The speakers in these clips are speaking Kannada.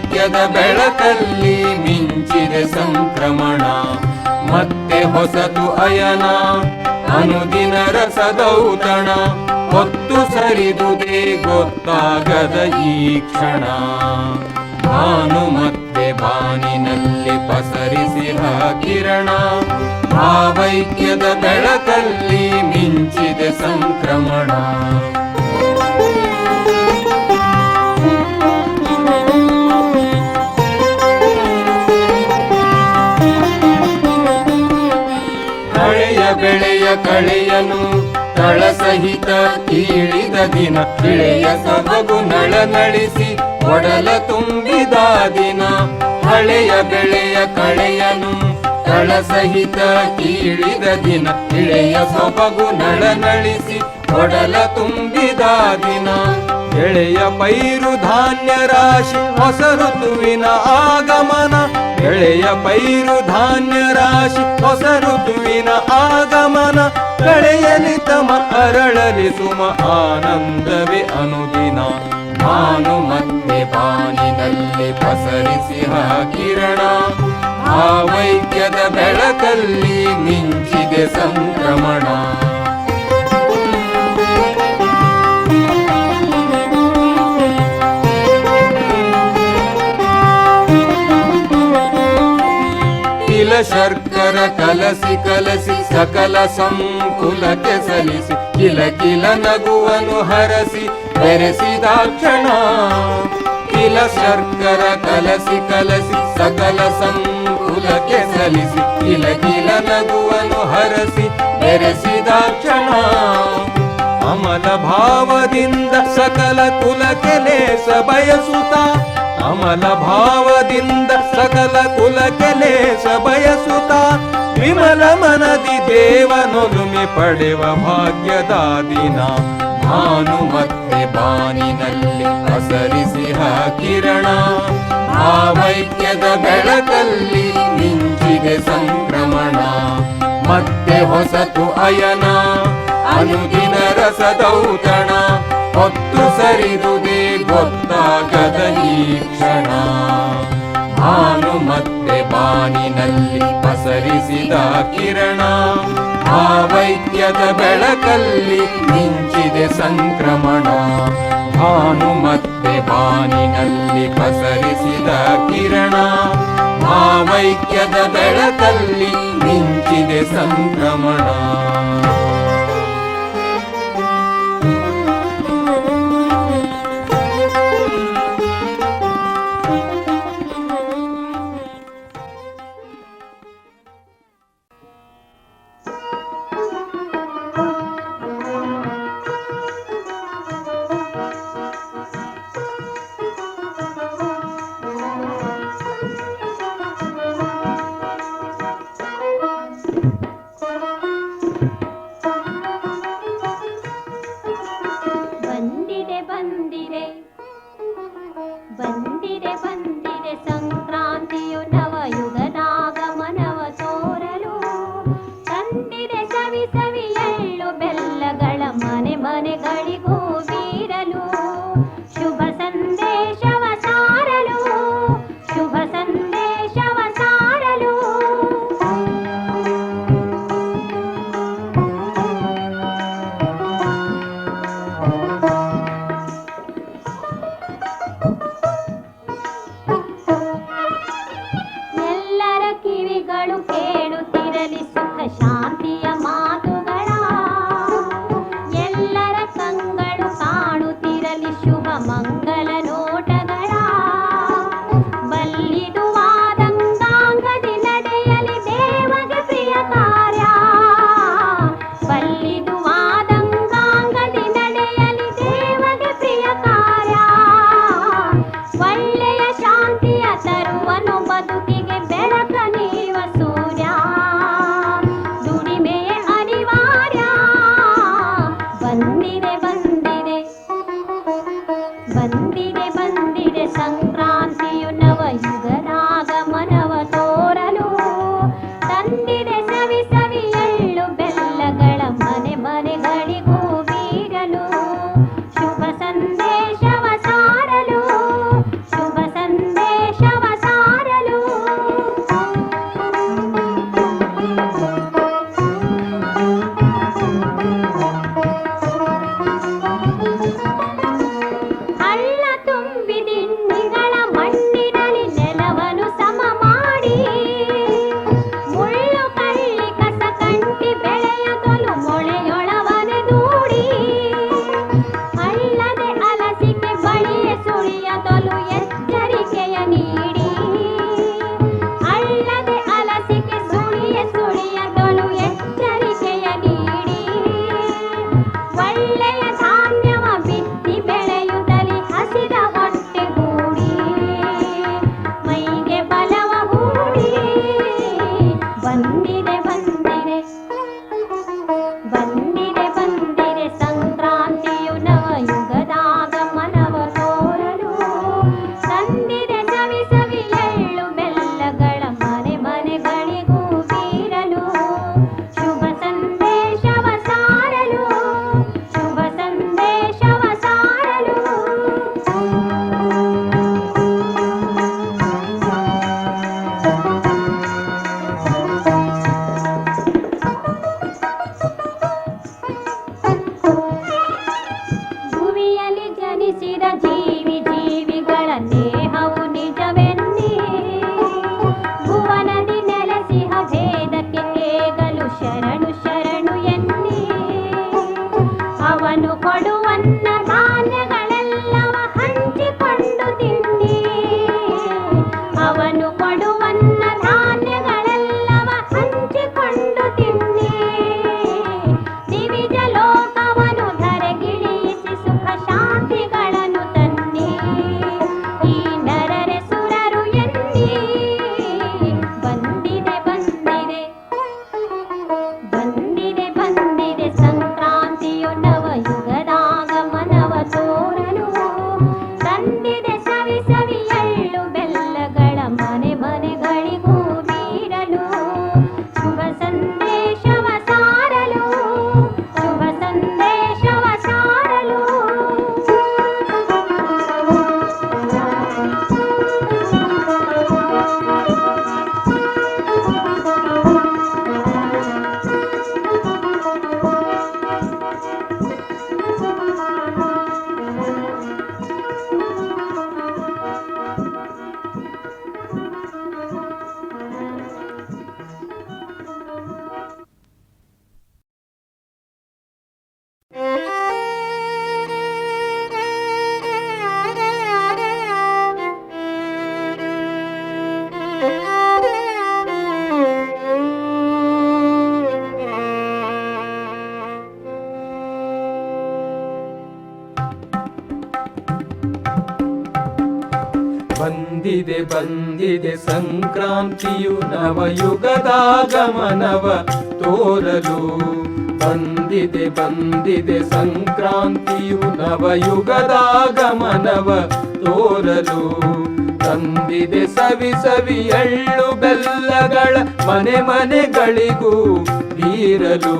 ಭಾವೈಕ್ಯದ ಬೆಳಕಲ್ಲಿ ಮಿಂಚಿದೆ ಸಂಕ್ರಮಣ. ಮತ್ತೆ ಹೊಸತು ಅಯನ, ಅನುದಿನ ರಸದೌತಣ ಹೊತ್ತು ಸರಿದುದೇ ಗೊತ್ತಾಗದ ಈ ಕ್ಷಣ. ನಾನು ಮತ್ತೆ ಬಾನಿನಲ್ಲಿ ಪಸರಿಸಿದ ಕಿರಣ. ಭಾವೈಕ್ಯದ ಬೆಳಕಲ್ಲಿ ಮಿಂಚಿದೆ ಸಂಕ್ರಮಣ. ಬೆಳೆಯ ಕಳೆಯನು, ತಳ ಸಹಿತ ಕೀಳಿದ ದಿನ. ಇಳೆಯ ಸೊಬಗು ನಳನಳಿಸಿ ಒಡಲ ತುಂಬಿದ ದಿನ. ಹಳೆಯ ಬೆಳೆಯ ಕಳೆಯನು, ತಳ ಸಹಿತ ಕೀಳಿದ ದಿನ. ಇಳೆಯ ಸೊಬಗು ನಳನಳಿಸಿ ಒಡಲ ತುಂಬಿದ ದಿನ. ಎಳೆಯ ಪೈರು ಧಾನ್ಯ ರಾಶಿ ಹೊಸ ಋತುವಿನ ಆಗಮನ ಎಳೆಯ ಪೈರು ಧಾನ್ಯ ರಾಶಿ, ಹೊಸ ಋತುವಿನ ಆಗಮನ. ಕಳೆಯಲಿ ತಮ ಅರಳಲಿ ಸುಮ ಆನಂದವೇ ಅನುದಿನ. ನಾನು ಮತ್ತೆ ಬಾನಿನಲ್ಲಿ ಪಸರಿಸಿ ಕಿರಣ ವೈದ್ಯದ ಬೆಳಕಲ್ಲಿ ಮಿಂಚಿದೆ ಸಂಕ್ರಮಣ. అఖిల శర్కర కలసి కలసి సకల సంకుల కెసలిసి కిలకిల నగువను హరసి వెరసి దాక్షణ. కిల శర్కర కలసి కలసి సకల సంకుల కెసలిసి కిలకిల నగువను హరసి వెరసి దాక్షణ. అమల భావದಿಂದ సకల కుల కెలేస బయసుతా ಅಮಲ ಭಾವದಿಂದ ಸಕಲ ಕುಲಕ್ಕೆ ಲೇಸ ಬಯಸುತ್ತ ವಿಮಲ ಮನದಿ ದೇವನೊಲುಮೆ ಪಡೆವ ಭಾಗ್ಯದಾದಿನ ಭಾನು ಮತ್ತೆ ಬಾನಿನಲ್ಲಿ ಹಸರಿಸಿಹ ಕಿರಣ ಭಾವೈಕ್ಯದ ಬೆಳಕಲ್ಲಿ ಮಿಂಚಿದೆ ಸಂಕ್ರಮಣ. ಮತ್ತೆ ಹೊಸತು ಅಯನ, ಅನುದಿನ ರಸದೌತಣ. ಹೊತ್ತು ಸರಿದುದೇ ಗೊತ್ತಾಗದ ಈ ಕ್ಷಣ. ಹಾನು ಮತ್ತೆ ಬಾನಿನಲ್ಲಿ ಪಸರಿಸಿದ ಕಿರಣ. ಭಾವೈಕ್ಯದ ಬೆಳಕಲ್ಲಿ ಮಿಂಚಿದೆ ಸಂಕ್ರಮಣ. ಭಾನು ಮತ್ತೆ ಬಾನಿನಲ್ಲಿ ಪಸರಿಸಿದ ಕಿರಣ. ಭಾವೈಕ್ಯದ ಬೆಳಕಲ್ಲಿ ಮಿಂಚಿದೆ ಸಂಕ್ರಮಣ. ಬಂದಿದೆ ಬಂದಿದೆ ಬಂದಿದೆ ಸಂಕ್ರಾಂತಿಯು ನವಯುಗದ ಗಮನವ ತೋರಲು. ಬಂದಿದೆ ಬಂದಿದೆ ಸಂಕ್ರಾಂತಿಯು ನವಯುಗದ ಗಮನವ ತೋರಲು. ತಂದಿದೆ ಸವಿ ಸವಿ ಎಳ್ಳು ಬೆಲ್ಲಗಳ ಮನೆ ಮನೆಗಳಿಗೂ ಬೀರಲು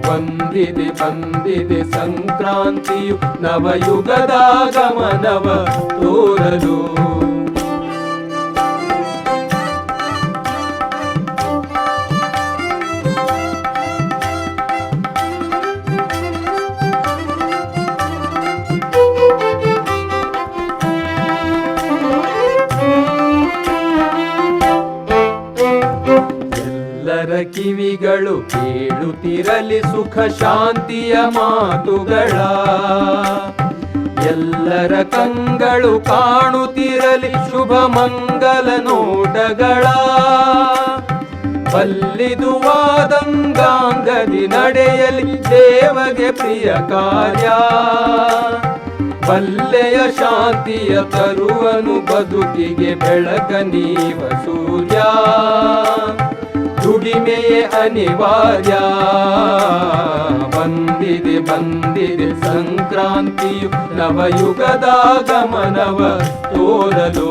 ಬಂದಿದೆ ಬಂದಿದೆ ಸಂಕ್ರಾಂತಿಯು ನವಯುಗದ ಗಮನವ ತೋರಲು. ಕಿವಿಗಳು ಕೇಳುತ್ತಿರಲಿ ಸುಖ ಶಾಂತಿಯ ಮಾತುಗಳ. ಎಲ್ಲರ ಕಂಗಳು ಕಾಣುತ್ತಿರಲಿ ಶುಭ ಮಂಗಲ ನೋಟಗಳ. ಬಲ್ಲಿದುವಾದಂಗಾಂಗದಿ ನಡೆಯಲಿ ದೇವಗೆ ಪ್ರಿಯ ಕಾರ್ಯ. ಬಲ್ಲೆಯ ಶಾಂತಿಯ ತರುವನು ಬದುಕಿಗೆ ಬೆಳಕ ನೀವ ಸೂರ್ಯ. युगिमे अनिवार्या। वन्दि वन्दि सङ्क्रान्तियुग्लवयुगदागमनवस्तो नदो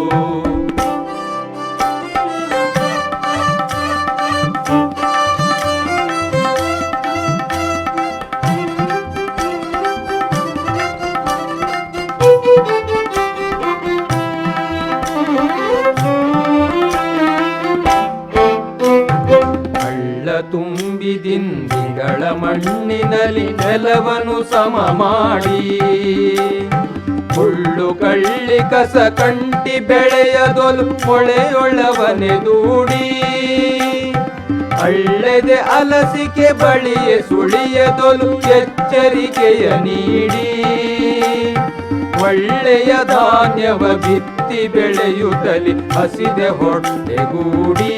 ಕಾಲವನು ಸಮ ಮಾಡಿ. ಹುಳ್ಳು ಕಳ್ಳಿ ಕಸ ಕಂಟಿ ಬೆಳೆಯದೊಲು ಮೊಳೆಯೊಳವನೆ ದೂಡಿ. ಅಳ್ಳೆದೆ ಅಲಸಿಕೆ ಬಳಿಯ ಸುಳಿಯದೊಲು ಎಚ್ಚರಿಕೆಯ ನೀಡಿ. ಒಳ್ಳೆಯ ಧಾನ್ಯವ ಬಿತ್ತಿ ಬೆಳೆಯುತ್ತಲಿ ಹಸಿದೆ ಹೊಟ್ಟೆಗೂಡಿ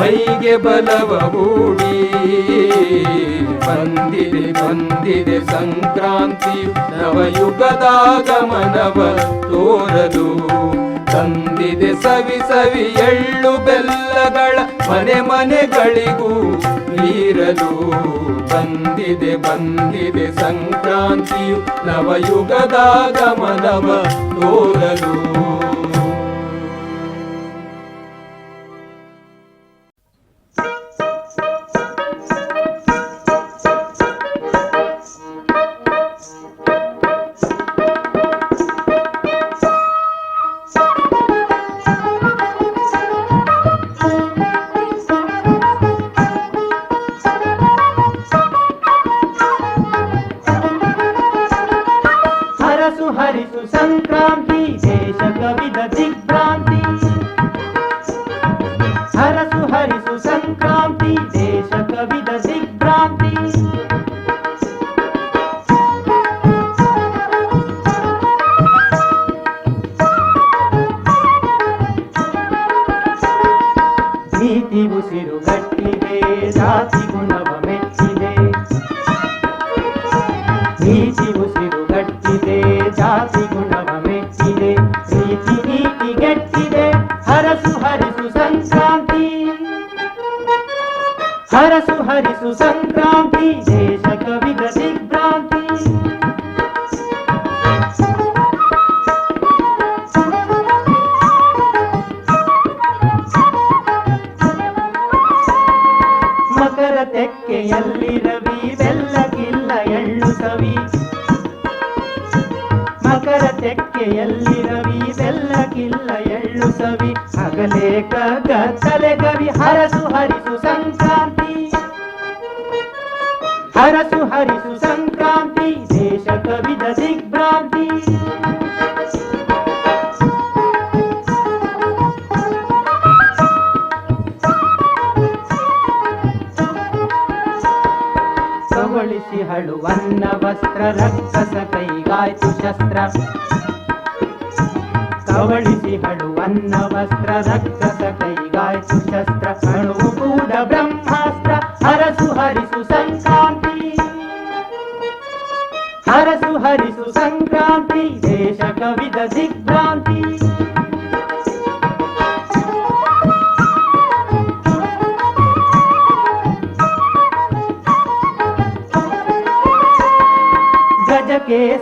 ಮೈಗೆ ಬಲವ ಗೂಡಿ ಬಂದಿದೆ ಬಂದಿದೆ ಸಂಕ್ರಾಂತಿ. ನವಯುಗದಾಗಮನವ ತೋರಲು ತಂದಿದೆ ಸವಿ ಸವಿ ಎಳ್ಳು ಬೆಲ್ಲಗಳ ಮನೆ ಮನೆಗಳಿಗೂ ನೀರಲು ಬಂದಿದೆ ಬಂದಿದೆ ಸಂಕ್ರಾಂತಿಯು ನವಯುಗದಾಗಮನವ ತೋರಲು నీవు సిరుగట్టి వేదాతి रे गले कवी हरसु हरिसु संक्रांती हरसु हरिसु संक्रांती देश कवि दिग्भ्रांती. सवळशी हळुवन्न वस्त्र रक्त सकई गाय शस्त्र सवळशी ಕವಳಿಸಿ ಹಳುವನ್ನ ವಸ್ತ್ರ ರಕ್ಕಸ ಕೈಗಾಯ್ತು ಶಸ್ತ್ರ ಅಣುವು ಕೂಡ ಬ್ರಹ್ಮಾಸ್ತ್ರ ಹರಸು ಹರಿಸು ಸಂಕ್ರಾಂತಿ ಹರಸು ಹರಿಸು ಸಂಕ್ರಾಂತಿ ದೇಶ ಕವಿದ ದಿಗ್ಭ್ರಾಂತಿ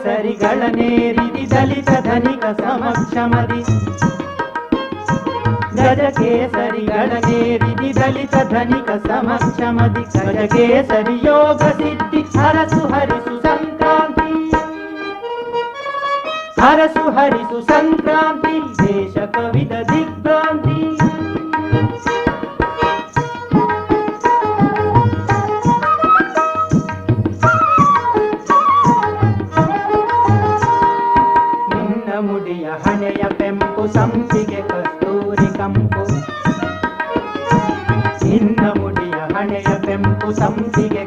ಗಜಕೇಸರಿಗಳನೇರಿದಿ ದಲಿತ ಧನಿಕ ಸಮಕ್ಷಮದಿ గజకేసరి గణగేరి దళిత ధనిక సమక్షమది గజకేసరి యోగ సిద్ధి హరసు హరిసు సంక్రాంతి హరసు హరిసు సంక్రాంతి దేశ కవిత దిగ్భ్రాంతి ಹಣೆಯ ಪೆಂಪು ಸಂಪಿಗೆ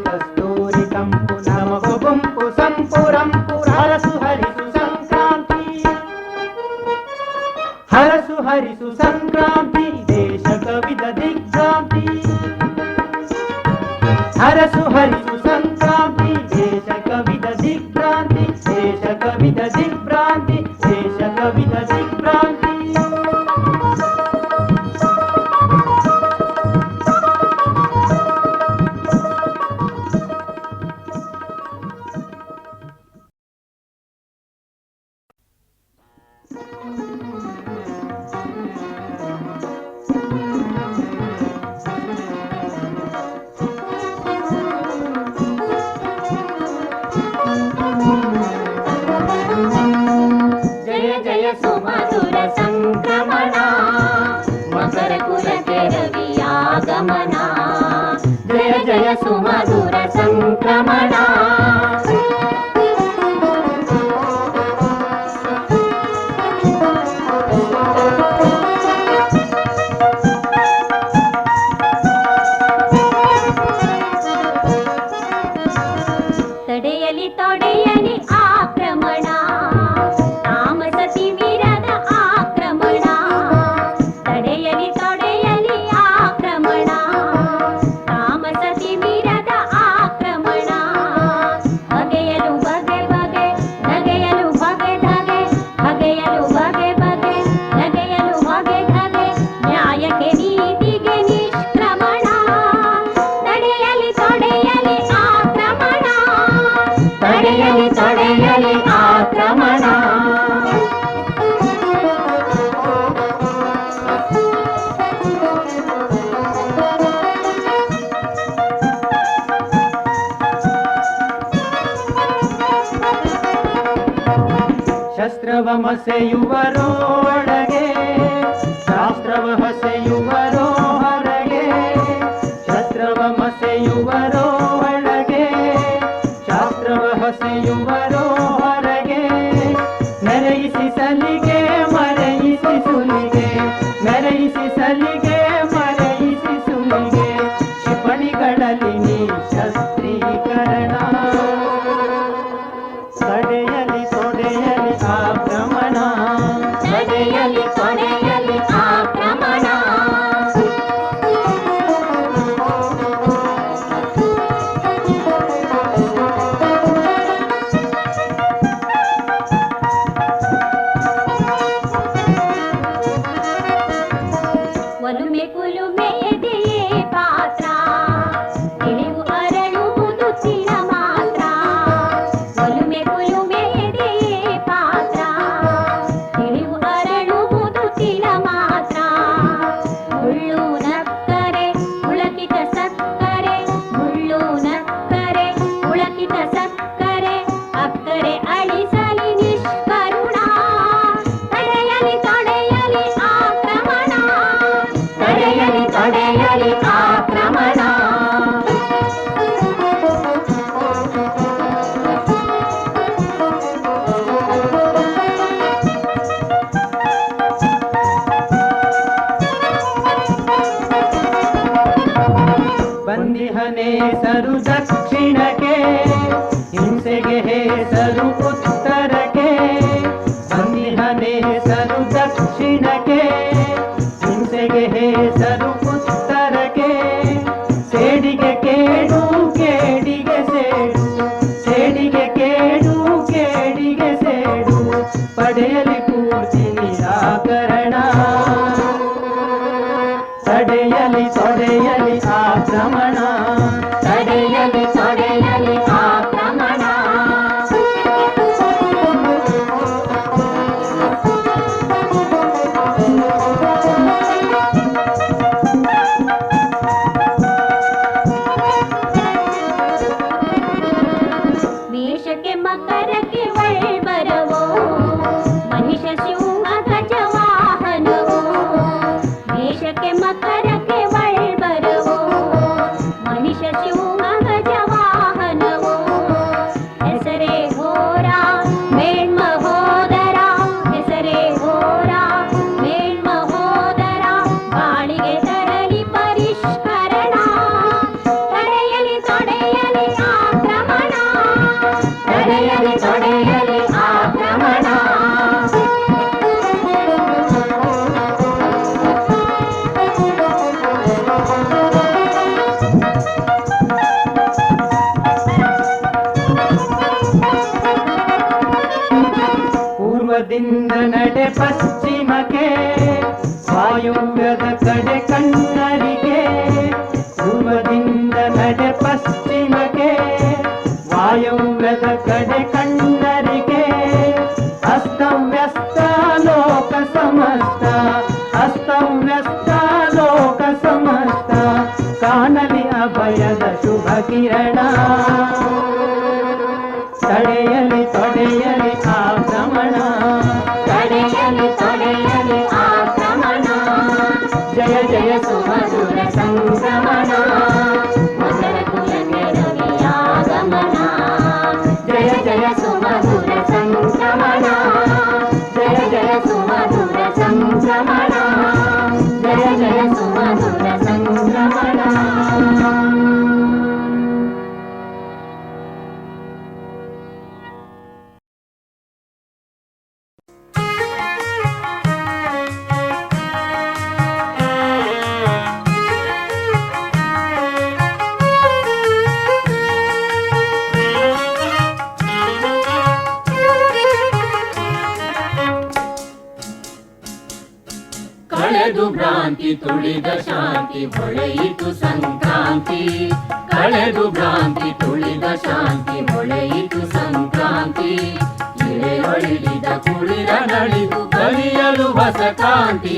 ಸಂಕ್ರಮಣ ನನಗೆ ডাকে passe ಶಾಂತಿ ಹೊಳೆಯಿತು ಸಂಕ್ರಾಂತಿ. ಕಳೆದು ಭ್ರಾಂತಿ ತುಳಿದ ಶಾಂತಿ ಹೊಳೆಯಿತು ಸಂಕ್ರಾಂತಿ. ಇಳೆಯೊಳಿದ ಕುಳಿರ ನಳಿದು ಬಲಿಯಲು ಹೊಸ ಕಾಂತಿ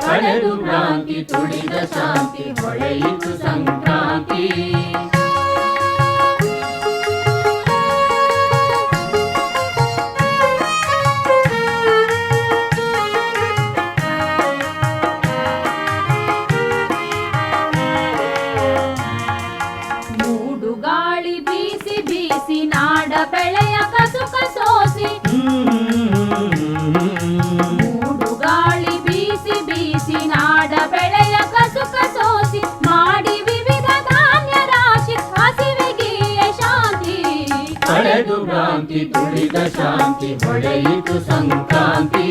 ಕಳೆದು ಭ್ರಾಂತಿ ತುಳಿದ ಶಾಂತಿ ಹೊಳೆಯಿತು ಸಂಕ್ರಾಂತಿ. ಶಾಂತಿ ಹೊಡೆಯಿತು ಸಂಕ್ರಾಂತಿ.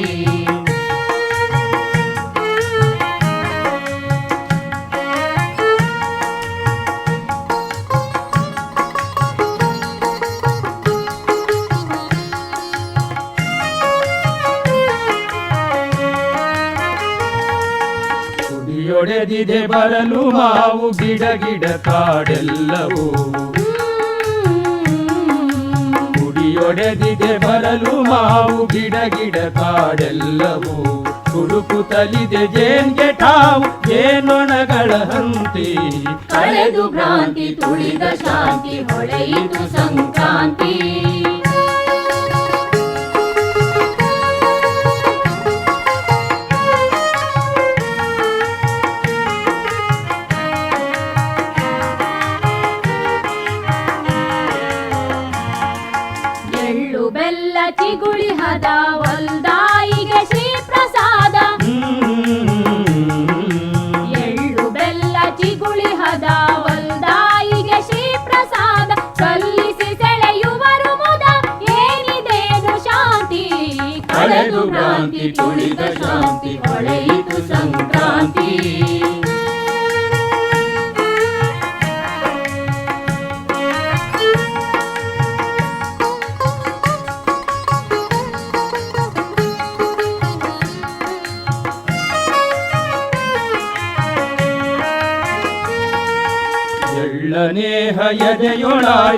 ಕುಡಿಯೊಡೆದಿದೆ ಬರಲು ಮಾವು ಗಿಡ ಗಿಡ ಕಾಡೆಲ್ಲವೂ. ಕುಡಿಯೊಡೆದಿದೆ ಬರಲು ಮಾವು, ಗಿಡ ಗಿಡ ಕಾಡೆಲ್ಲವೂ. ಹುಡುಕುತ್ತಲಿದೆ ಜೇನ್ಗೆ ಠಾವು, ಜೇನೊಣಗಳ ಹಂತಿ. ಕಳೆದು ಭ್ರಾಂತಿ, ತುಳಿದ ಶಾಂತಿ, ಹೊಳೆಯಿತು ಸಂಕ್ರಾಂತಿ.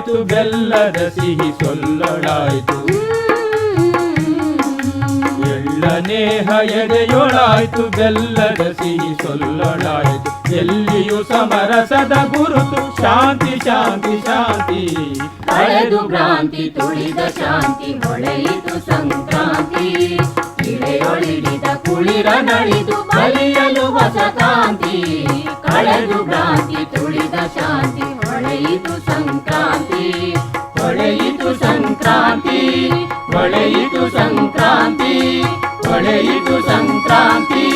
ಎದೆಯೊಳಾಯ್ತು ಬೆಲ್ಲದ ಸಿಹಿ ಸೊಲ್ಲೊಳಾಯ್ತು. ಎಳ್ಳನೇ ಹಯಡೆಯೊಳಾಯ್ತು ಬೆಲ್ಲದ ಸಿಹಿ ಸೊಲ್ಲೊಳಾಯ್ತು. ಎಲ್ಲಿಯೂ ಸಮರಸದ ಗುರುತು, ಶಾಂತಿ ಶಾಂತಿ ಶಾಂತಿ. ಕಳೆದು ಭ್ರಾಂತಿ, ತುಳಿದ ಶಾಂತಿ ಹೊಳೆಯಿತು ಸಂಕ್ರಾಂತಿ. ಇಳೆಯೊಳಿಡಿದ ಕುಳಿರ ನಳಿದು ಬಲಿಯಲು ಹೊಸ ಕಾಂತಿ. ಕಳೆದು ಭ್ರಾಂತಿ, ತುಳಿದ ಶಾಂತಿ ಹೊಳೆಯಿತು ಸಂಕ್ರಾಂತಿ. ಸಂಕ್ರಾಂತಿ ಒಳೆಯಿತು ಸಂಕ್ರಾಂತಿ ಒಳೆಯಿತು ಸಂಕ್ರಾಂತಿ.